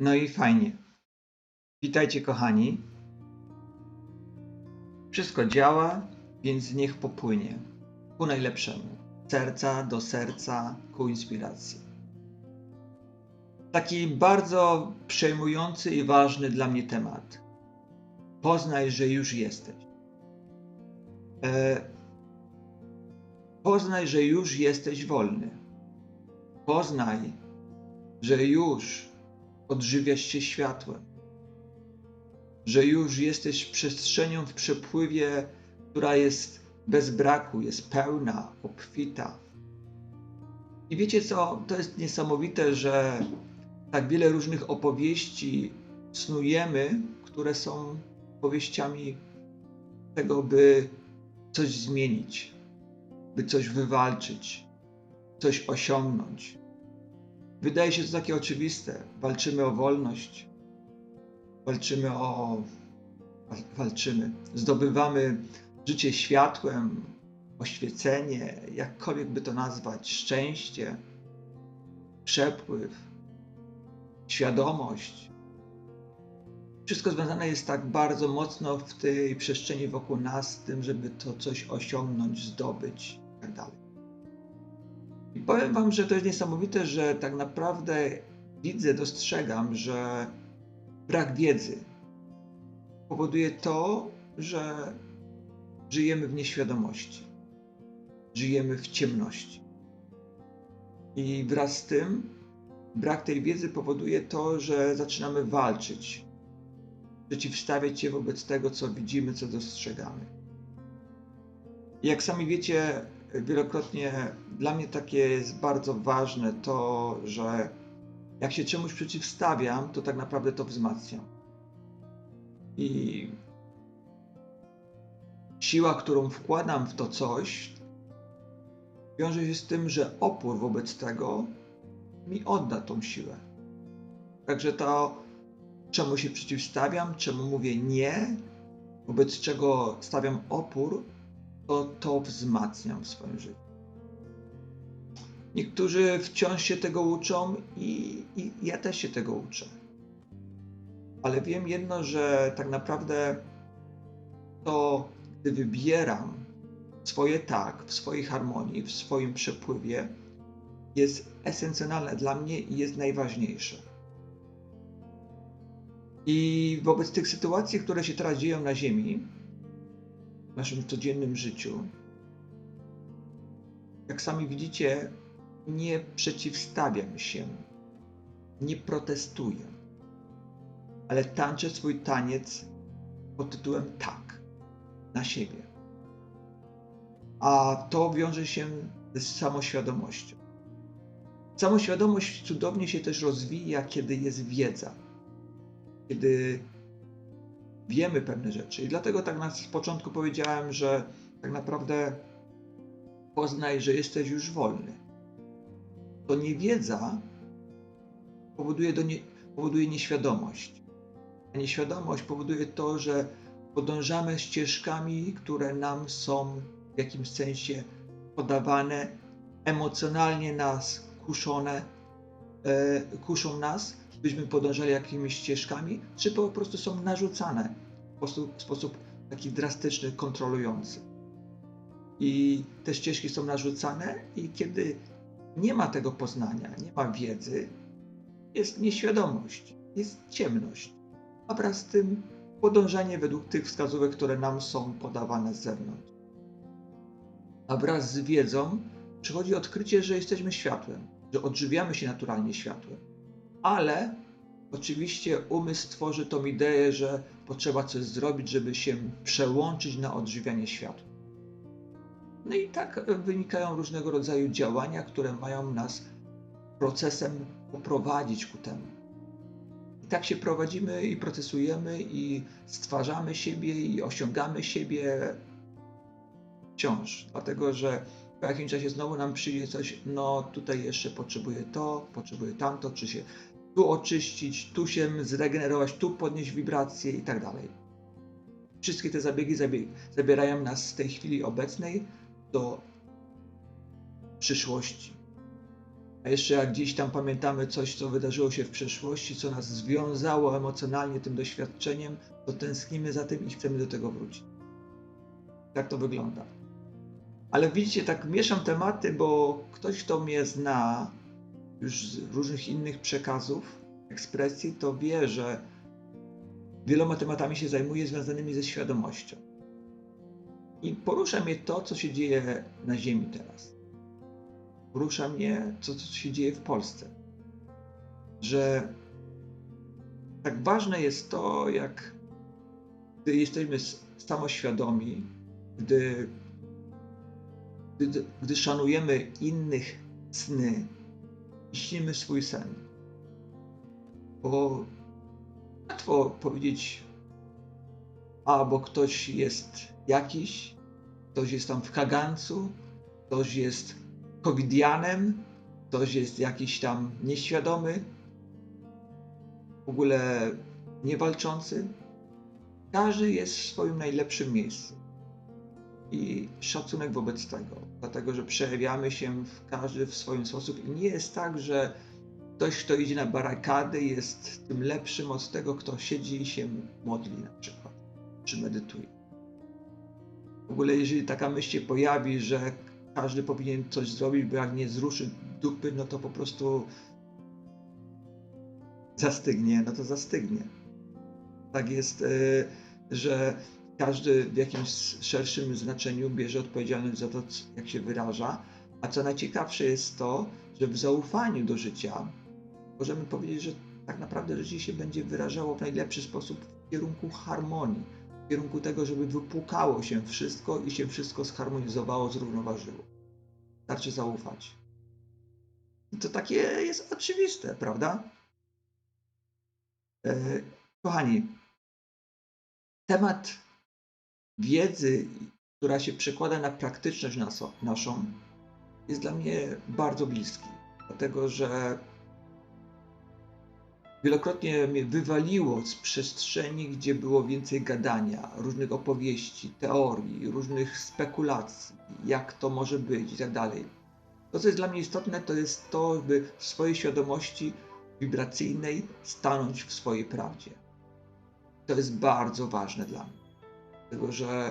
No i fajnie. Witajcie, kochani. Wszystko działa, więc niech popłynie ku najlepszemu. Serca do serca, ku inspiracji. Taki bardzo przejmujący i ważny dla mnie temat. Poznaj, że już jesteś. E, poznaj, że już jesteś wolny. Poznaj, że już odżywiasz się światłem, że już jesteś przestrzenią w przepływie, która jest bez braku, jest pełna, obfita. I wiecie co? To jest niesamowite, że tak wiele różnych opowieści snujemy, które są opowieściami tego, by coś zmienić, by coś wywalczyć, coś osiągnąć. Wydaje się to takie oczywiste. Walczymy o wolność, walczymy o. walczymy, zdobywamy życie światłem, oświecenie, jakkolwiek by to nazwać, szczęście, przepływ, świadomość. Wszystko związane jest tak bardzo mocno w tej przestrzeni wokół nas, z tym, żeby to coś osiągnąć, zdobyć itd. I powiem Wam, że to jest niesamowite, że tak naprawdę widzę, dostrzegam, że brak wiedzy powoduje to, że żyjemy w nieświadomości, żyjemy w ciemności. I wraz z tym brak tej wiedzy powoduje to, że zaczynamy walczyć, przeciwstawiać się wobec tego, co widzimy, co dostrzegamy. Jak sami wiecie, wielokrotnie dla mnie takie jest bardzo ważne to, że jak się czemuś przeciwstawiam, to tak naprawdę to wzmacniam. I siła, którą wkładam w to coś, wiąże się z tym, że opór wobec tego mi odda tą siłę. Także to, czemu się przeciwstawiam, czemu mówię nie, wobec czego stawiam opór, to to wzmacniam w swoim życiu. Niektórzy wciąż się tego uczą i, i ja też się tego uczę. Ale wiem jedno, że tak naprawdę to, gdy wybieram swoje tak, w swojej harmonii, w swoim przepływie, jest esencjonalne dla mnie i jest najważniejsze. I wobec tych sytuacji, które się teraz dzieją na Ziemi, naszym codziennym życiu, jak sami widzicie, nie przeciwstawiam się, nie protestuję, ale tańczę swój taniec pod tytułem tak, na siebie. A to wiąże się z samoświadomością. Samoświadomość cudownie się też rozwija, kiedy jest wiedza, kiedy wiemy pewne rzeczy. I dlatego tak na początku powiedziałem, że tak naprawdę poznaj, że jesteś już wolny. To niewiedza powoduje, do nie, powoduje nieświadomość. A nieświadomość powoduje to, że podążamy ścieżkami, które nam są w jakimś sensie podawane, emocjonalnie nas kuszone, e, kuszą nas, byśmy podążali jakimiś ścieżkami, czy po prostu są narzucane w sposób, w sposób taki drastyczny, kontrolujący. I te ścieżki są narzucane, i kiedy nie ma tego poznania, nie ma wiedzy, jest nieświadomość, jest ciemność, a wraz z tym podążanie według tych wskazówek, które nam są podawane z zewnątrz. A wraz z wiedzą przychodzi odkrycie, że jesteśmy światłem, że odżywiamy się naturalnie światłem. Ale oczywiście umysł tworzy tą ideę, że potrzeba coś zrobić, żeby się przełączyć na odżywianie światła. No i tak wynikają różnego rodzaju działania, które mają nas procesem poprowadzić ku temu. I tak się prowadzimy i procesujemy i stwarzamy siebie i osiągamy siebie wciąż. Dlatego, że po jakimś czasie znowu nam przyjdzie coś, no tutaj jeszcze potrzebuję to, potrzebuję tamto, czy się tu oczyścić, tu się zregenerować, tu podnieść wibracje i tak dalej. Wszystkie te zabiegi zabierają nas z tej chwili obecnej do przyszłości. A jeszcze jak gdzieś tam pamiętamy coś, co wydarzyło się w przeszłości, co nas związało emocjonalnie tym doświadczeniem, to tęsknimy za tym i chcemy do tego wrócić. Tak to wygląda. Ale widzicie, tak mieszam tematy, bo ktoś, kto mnie zna już z różnych innych przekazów, ekspresji, to wie, że wieloma tematami się zajmuję związanymi ze świadomością. I porusza mnie to, co się dzieje na Ziemi teraz. Porusza mnie to, co się dzieje w Polsce. Że tak ważne jest to, jak gdy jesteśmy samoświadomi, gdy, gdy, gdy szanujemy innych sny śnimy swój sen. Bo łatwo powiedzieć, a bo ktoś jest jakiś, ktoś jest tam w kagancu, ktoś jest covidianem, ktoś jest jakiś tam nieświadomy, w ogóle niewalczący. Każdy jest w swoim najlepszym miejscu. I szacunek wobec tego, dlatego że przejawiamy się w każdy w swoim sposób i nie jest tak, że ktoś, kto idzie na barakady, jest tym lepszym od tego, kto siedzi i się modli na przykład, czy medytuje. W ogóle, jeżeli taka myśl się pojawi, że każdy powinien coś zrobić, bo jak nie zruszy dupy, no to po prostu zastygnie, no to zastygnie. Tak jest, y, że każdy w jakimś szerszym znaczeniu bierze odpowiedzialność za to, jak się wyraża. A co najciekawsze jest to, że w zaufaniu do życia możemy powiedzieć, że tak naprawdę życie się będzie wyrażało w najlepszy sposób w kierunku harmonii, w kierunku tego, żeby wypłukało się wszystko i się wszystko zharmonizowało, zrównoważyło. Starczy zaufać. I to takie jest oczywiste, prawda? E, kochani, temat wiedzy, która się przekłada na praktyczność naszą, jest dla mnie bardzo bliski. Dlatego, że wielokrotnie mnie wywaliło z przestrzeni, gdzie było więcej gadania, różnych opowieści, teorii, różnych spekulacji, jak to może być i tak dalej. To, co jest dla mnie istotne, to jest to, by w swojej świadomości wibracyjnej stanąć w swojej prawdzie. To jest bardzo ważne dla mnie. Dlatego, że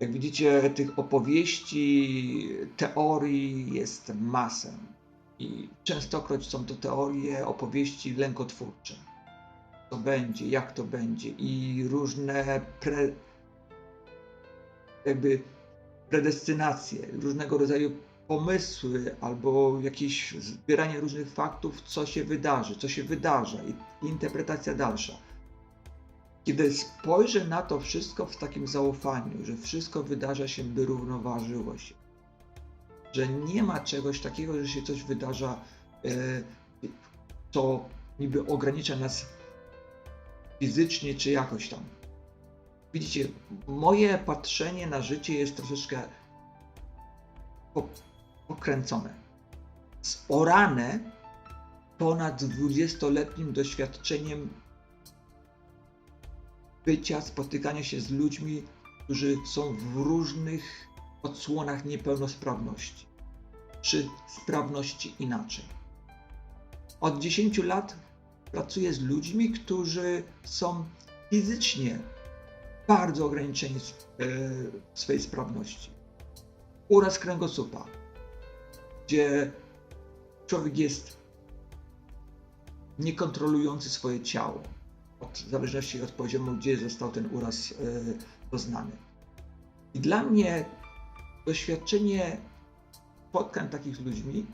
jak widzicie, tych opowieści, teorii jest masę. I częstokroć są to teorie, opowieści lękotwórcze. To będzie, jak to będzie, i różne pre, jakby predestynacje, różnego rodzaju pomysły albo jakieś zbieranie różnych faktów, co się wydarzy, co się wydarza i interpretacja dalsza. Kiedy spojrzę na to wszystko w takim zaufaniu, że wszystko wydarza się, by równoważyło się, że nie ma czegoś takiego, że się coś wydarza, e, co niby ogranicza nas fizycznie czy jakoś tam. Widzicie, moje patrzenie na życie jest troszeczkę pokręcone. Zorane ponad 20-letnim doświadczeniem bycia, spotykania się z ludźmi, którzy są w różnych odsłonach niepełnosprawności, czy sprawności inaczej. Od 10 lat pracuję z ludźmi, którzy są fizycznie bardzo ograniczeni w e, swojej sprawności. Uraz kręgosłupa, gdzie człowiek jest niekontrolujący swoje ciało, od, w zależności od poziomu, gdzie został ten uraz doznany. I dla mnie doświadczenie spotkań takich z ludźmi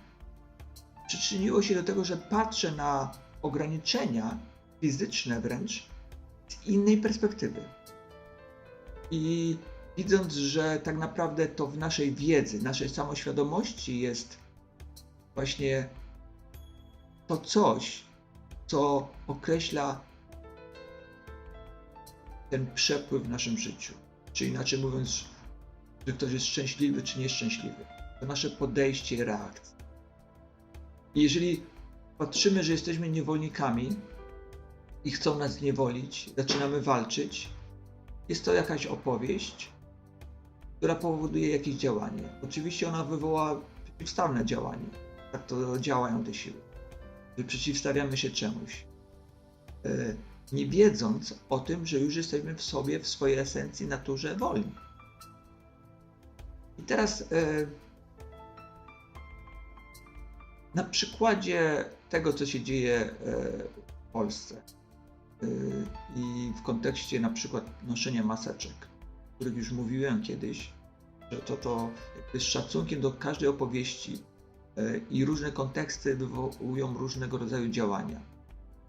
przyczyniło się do tego, że patrzę na ograniczenia fizyczne wręcz z innej perspektywy. I widząc, że tak naprawdę to w naszej wiedzy, naszej samoświadomości jest właśnie to coś, co określa ten przepływ w naszym życiu. Czy inaczej mówiąc, że ktoś jest szczęśliwy czy nieszczęśliwy. To nasze podejście i reakcja. I jeżeli patrzymy, że jesteśmy niewolnikami i chcą nas zniewolić, zaczynamy walczyć, jest to jakaś opowieść, która powoduje jakieś działanie. Oczywiście ona wywoła przeciwstawne działanie. Tak to działają te siły. Że przeciwstawiamy się czemuś. E, nie wiedząc o tym, że już jesteśmy w sobie, w swojej esencji, naturze wolni. I teraz e, na przykładzie tego, co się dzieje e, w Polsce e, i w kontekście na przykład noszenia maseczek, o których już mówiłem kiedyś, że to, to z szacunkiem do każdej opowieści i różne konteksty wywołują różnego rodzaju działania.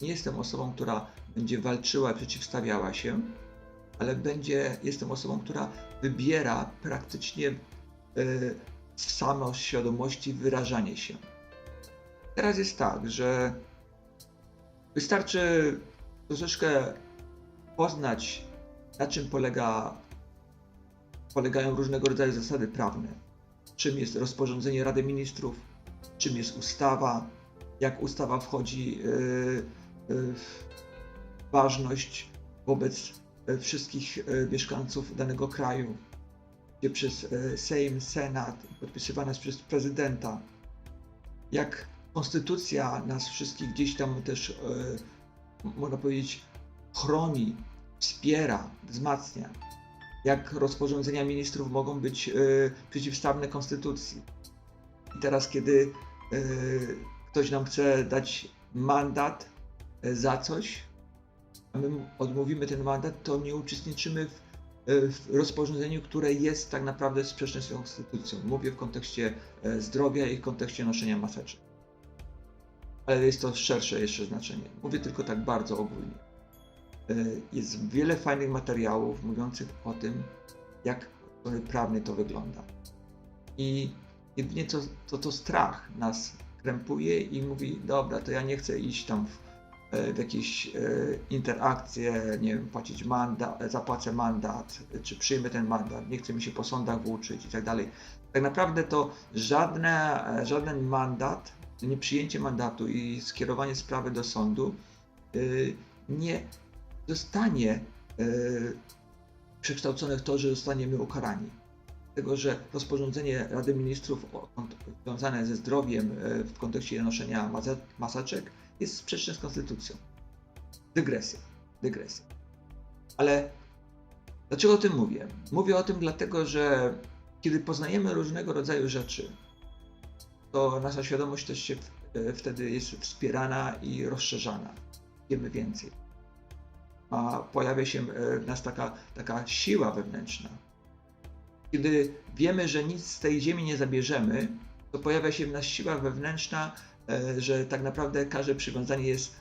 Nie jestem osobą, która będzie walczyła przeciwstawiała się, ale będzie, jestem osobą, która wybiera praktycznie z samoświadomości wyrażanie się. Teraz jest tak, że wystarczy troszeczkę poznać, na czym polega, polegają różnego rodzaju zasady prawne. Czym jest rozporządzenie Rady Ministrów, czym jest ustawa, jak ustawa wchodzi w ważność wobec wszystkich mieszkańców danego kraju, gdzie przez Sejm, Senat, podpisywana jest przez prezydenta, jak konstytucja nas wszystkich gdzieś tam też, można powiedzieć, chroni, wspiera, wzmacnia. Jak rozporządzenia ministrów mogą być przeciwstawne konstytucji. I teraz, kiedy ktoś nam chce dać mandat za coś, a my odmówimy ten mandat, to nie uczestniczymy w, w rozporządzeniu, które jest tak naprawdę sprzeczne z konstytucją. Mówię w kontekście zdrowia i w kontekście noszenia maseczek ale jest to szersze jeszcze znaczenie. Mówię tylko tak bardzo ogólnie. E, jest wiele fajnych materiałów mówiących o tym, jak strony to wygląda. I jedynie to, to, to strach nas krępuje i mówi, dobra, to ja nie chcę iść tam w, e, w jakieś e, interakcje, nie wiem, płacić mandat, zapłacę mandat, czy przyjmę ten mandat, nie chcę mi się po sądach włóczyć i tak dalej. Tak naprawdę to żadne, żaden mandat nieprzyjęcie mandatu i skierowanie sprawy do sądu nie zostanie przekształcone w to, że zostaniemy ukarani. Dlatego, że rozporządzenie Rady Ministrów związane ze zdrowiem w kontekście noszenia maseczek jest sprzeczne z konstytucją. Dygresja, dygresja. Ale dlaczego o tym mówię? Mówię o tym dlatego, że kiedy poznajemy różnego rodzaju rzeczy, to nasza świadomość też się e, wtedy jest wspierana i rozszerzana. Wiemy więcej. A pojawia się e, w nas taka, taka siła wewnętrzna. Kiedy wiemy, że nic z tej ziemi nie zabierzemy, to pojawia się w nas siła wewnętrzna, że tak naprawdę każde przywiązanie jest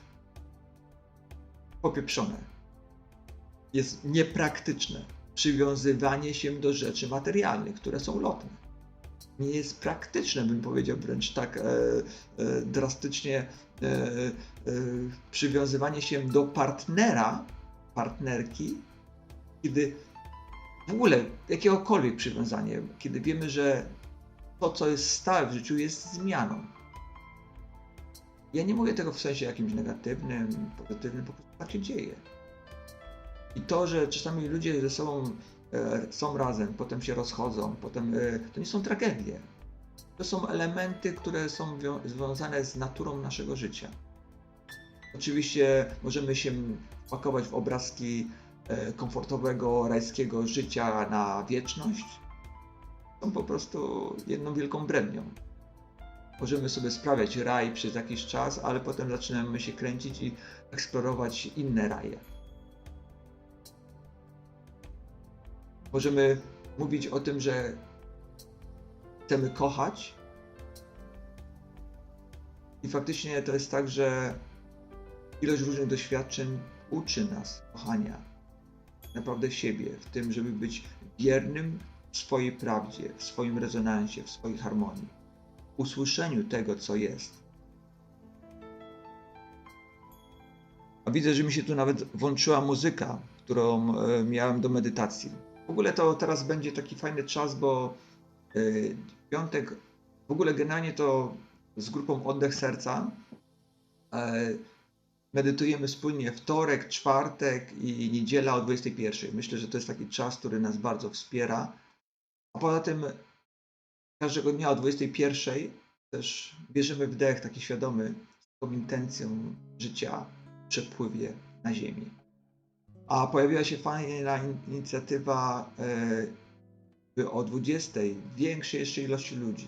popieprzone. Jest niepraktyczne. Przywiązywanie się do rzeczy materialnych, które są lotne nie jest praktyczne, bym powiedział wręcz tak e, e, drastycznie e, e, przywiązywanie się do partnera, partnerki, kiedy w ogóle jakiegokolwiek przywiązanie, kiedy wiemy, że to, co jest stałe w życiu, jest zmianą. Ja nie mówię tego w sensie jakimś negatywnym, pozytywnym, po prostu tak się dzieje. I to, że czasami ludzie ze sobą E, są razem, potem się rozchodzą, potem e, to nie są tragedie. To są elementy, które są związane z naturą naszego życia. Oczywiście możemy się pakować w obrazki e, komfortowego, rajskiego życia na wieczność. Są po prostu jedną wielką brednią. Możemy sobie sprawiać raj przez jakiś czas, ale potem zaczynamy się kręcić i eksplorować inne raje. Możemy mówić o tym, że chcemy kochać. I faktycznie to jest tak, że ilość różnych doświadczeń uczy nas kochania naprawdę siebie, w tym, żeby być wiernym w swojej prawdzie, w swoim rezonansie, w swojej harmonii, usłyszeniu tego, co jest. A widzę, że mi się tu nawet włączyła muzyka, którą e, miałem do medytacji. W ogóle to teraz będzie taki fajny czas, bo y, piątek, w ogóle generalnie to z grupą Oddech Serca e, medytujemy wspólnie wtorek, czwartek i niedziela o 21. Myślę, że to jest taki czas, który nas bardzo wspiera. A poza tym każdego dnia o 21 też bierzemy wdech taki świadomy z tą intencją życia w przepływie na Ziemi. A pojawiła się fajna in- inicjatywa e, by o 20 większej jeszcze ilości ludzi,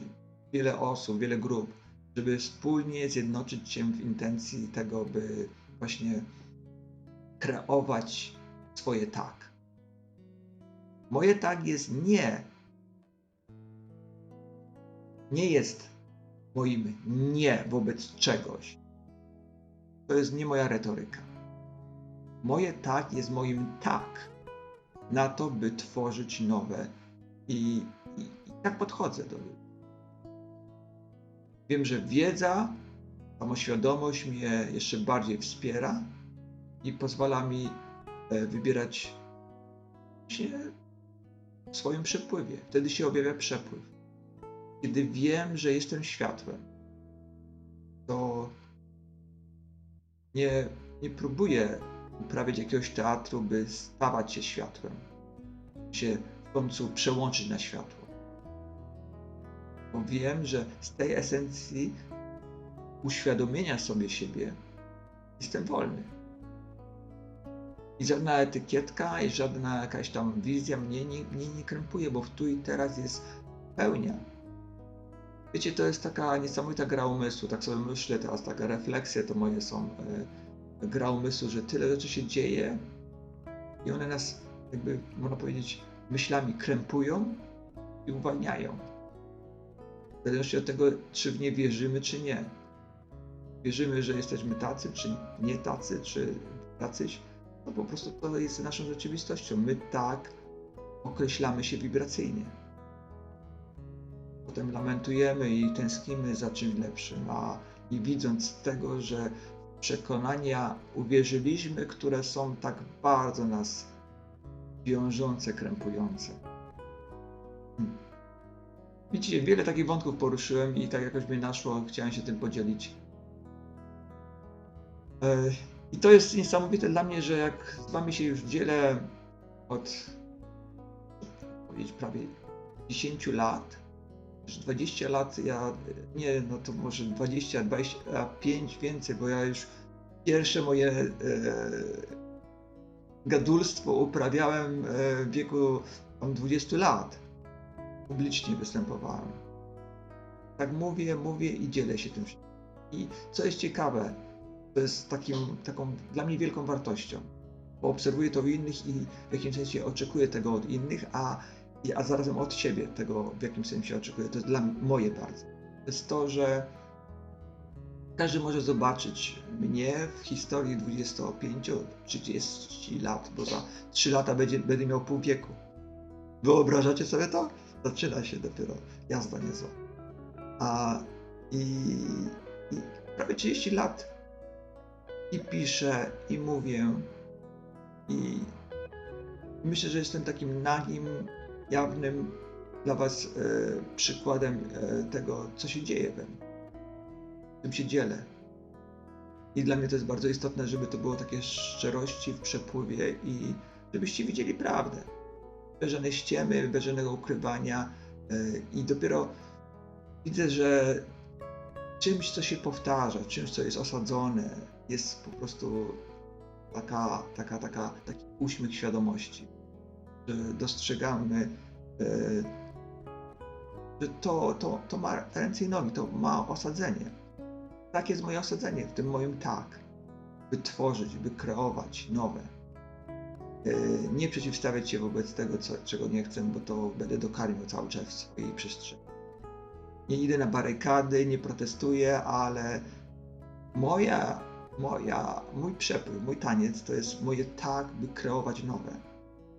wiele osób, wiele grup, żeby wspólnie zjednoczyć się w intencji tego, by właśnie kreować swoje tak. Moje tak jest nie. Nie jest moim nie wobec czegoś. To jest nie moja retoryka. Moje tak jest moim tak na to, by tworzyć nowe i, i, i tak podchodzę do ludzi. Wiem, że wiedza, samoświadomość mnie jeszcze bardziej wspiera i pozwala mi e, wybierać się w swoim przepływie. Wtedy się objawia przepływ. Kiedy wiem, że jestem światłem, to nie, nie próbuję uprawiać jakiegoś teatru, by stawać się światłem, się w końcu przełączyć na światło. Bo wiem, że z tej esencji uświadomienia sobie siebie jestem wolny. I żadna etykietka, i żadna jakaś tam wizja mnie nie, mnie nie krępuje, bo w tu i teraz jest pełnia. Wiecie, to jest taka niesamowita gra umysłu, tak sobie myślę teraz, taka refleksje to moje są, e, gra umysłu, że tyle rzeczy się dzieje i one nas jakby, można powiedzieć, myślami krępują i uwalniają. W zależności od tego, czy w nie wierzymy, czy nie. Wierzymy, że jesteśmy tacy, czy nie tacy, czy tacyś, no po prostu to jest naszą rzeczywistością. My tak określamy się wibracyjnie. Potem lamentujemy i tęsknimy za czymś lepszym, a i widząc tego, że przekonania uwierzyliśmy, które są tak bardzo nas wiążące, krępujące. Hmm. Widzicie, wiele takich wątków poruszyłem i tak jakoś mi naszło, chciałem się tym podzielić. I to jest niesamowite dla mnie, że jak z wami się już dzielę od powiedzieć prawie 10 lat, już 20 lat, ja nie, no to może 20, 25 więcej, bo ja już pierwsze moje e, gadulstwo uprawiałem e, w wieku tam 20 lat. Publicznie występowałem. Tak mówię, mówię i dzielę się tym. wszystkim. I co jest ciekawe, to jest takim, taką dla mnie wielką wartością, bo obserwuję to w innych i w jakimś sensie oczekuję tego od innych, a, a zarazem od siebie tego w jakimś sensie oczekuję. To jest dla mnie moje bardzo. To jest to, że każdy może zobaczyć mnie w historii 25-30 lat, bo za 3 lata będzie, będę miał pół wieku. Wyobrażacie sobie to? Zaczyna się dopiero jazda niezła. A i, i prawie 30 lat i piszę, i mówię, i myślę, że jestem takim nagim, jawnym dla Was e, przykładem e, tego, co się dzieje we mnie. Tym się dzielę. I dla mnie to jest bardzo istotne, żeby to było takie szczerości w przepływie i żebyście widzieli prawdę. Bez żadnej ściemy, bez żadnego ukrywania. e, I dopiero widzę, że czymś, co się powtarza, czymś, co jest osadzone, jest po prostu taka, taka, taka, taki uśmiech świadomości, dostrzegamy, e, to, to, to ma ręce i nogi, to ma osadzenie. Tak jest moje osadzenie w tym moim tak, by tworzyć, by kreować nowe. E, Nie przeciwstawiać się wobec tego, co, czego nie chcę, bo to będę dokarmiał cały czas w swojej przestrzeni. Nie idę na barykady, nie protestuję, ale moja moja, mój przepływ, mój taniec to jest moje tak, by kreować nowe,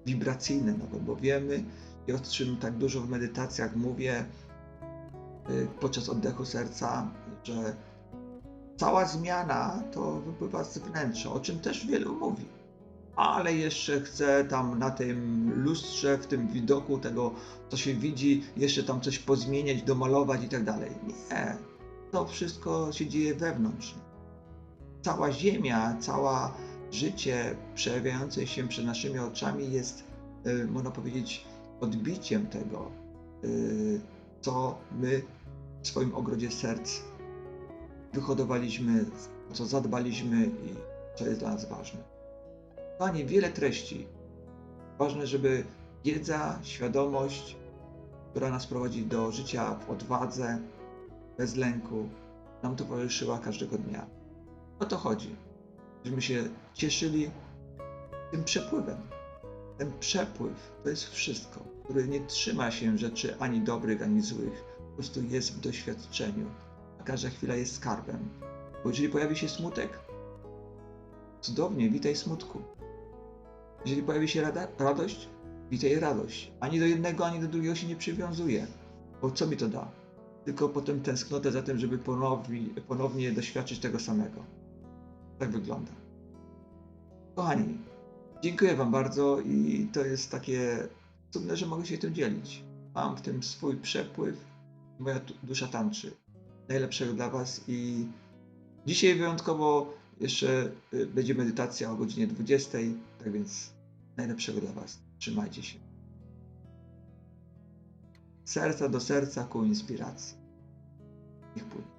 wibracyjne nowe, bo wiemy i o czym tak dużo w medytacjach mówię y, podczas oddechu serca, że cała zmiana to wypływa z wnętrza, o czym też wielu mówi. Ale jeszcze chcę tam na tym lustrze, w tym widoku tego, co się widzi, jeszcze tam coś pozmieniać, domalować i tak dalej. Nie, to wszystko się dzieje wewnątrz cała Ziemia, całe życie przejawiające się przed naszymi oczami jest, y, można powiedzieć, odbiciem tego, y, co my w swoim ogrodzie serc wyhodowaliśmy, co zadbaliśmy i co jest dla nas ważne. Panie, wiele treści. Ważne, żeby wiedza, świadomość, która nas prowadzi do życia w odwadze, bez lęku, nam towarzyszyła każdego dnia. O to chodzi, żebyśmy się cieszyli tym przepływem. Ten przepływ to jest wszystko, który nie trzyma się rzeczy ani dobrych, ani złych. Po prostu jest w doświadczeniu. A każda chwila jest skarbem. Bo jeżeli pojawi się smutek, cudownie, witaj smutku. Jeżeli pojawi się rada, radość, witaj radość. Ani do jednego, ani do drugiego się nie przywiązuje. Bo co mi to da? Tylko potem tęsknotę za tym, żeby ponownie, ponownie doświadczyć tego samego. Tak wygląda. Kochani, dziękuję Wam bardzo i to jest takie cudne, że mogę się tym dzielić. Mam w tym swój przepływ, moja dusza tańczy. Najlepszego dla Was i dzisiaj wyjątkowo jeszcze y, będzie medytacja o godzinie 20, tak więc najlepszego dla Was. Trzymajcie się. Serca do serca ku inspiracji. Niech płynie.